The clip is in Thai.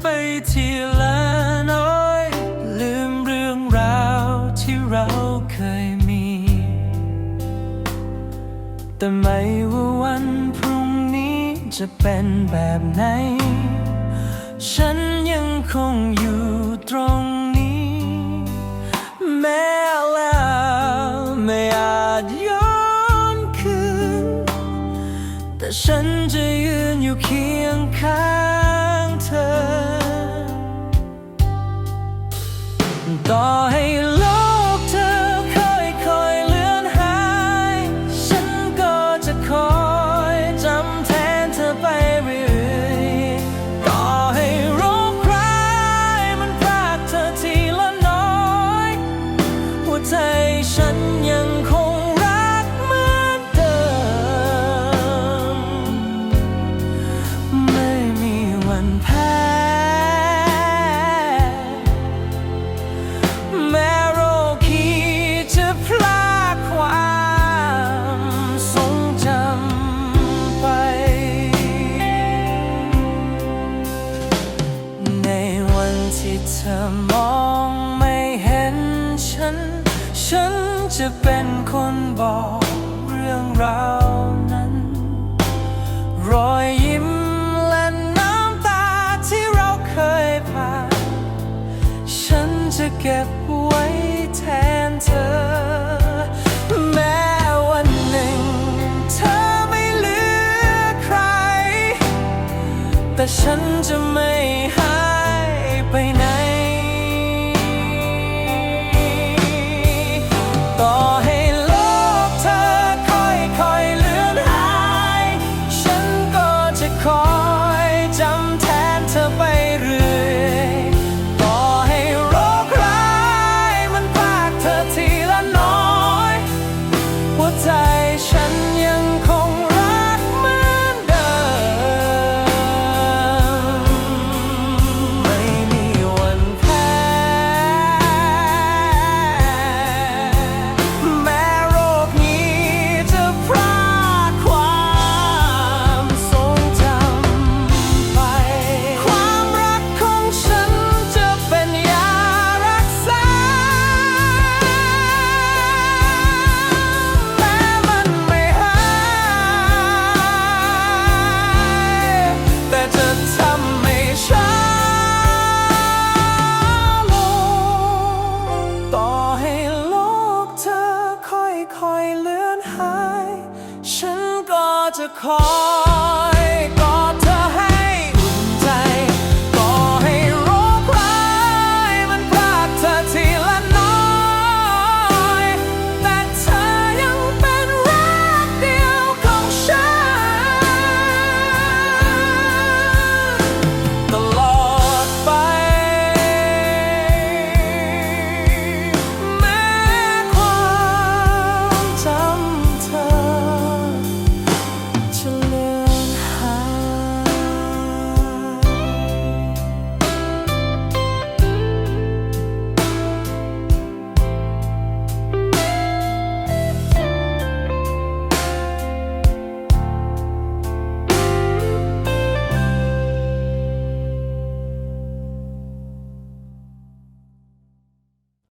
ไปทีละน้อย ลืมเรื่องราวที่เราเคยมี แต่ไม่ว่าวันพรุ่งนี้จะเป็นแบบไหน ฉันยังคงอยู่ตรงนี้ แม้แล้วไม่อาจย้อนคืน แต่ฉันจะยืนอยู่เคียงข้าง ต่อให้ จะเป็นคนบอกเรื่องราวนั้น รอยยิ้มและน้ำตาที่เราเคยผ่าน ฉันจะเก็บไว้แทนเธอ แม้วันหนึ่งเธอไม่เหลือใคร แต่ฉันจะไม่หา ค่อ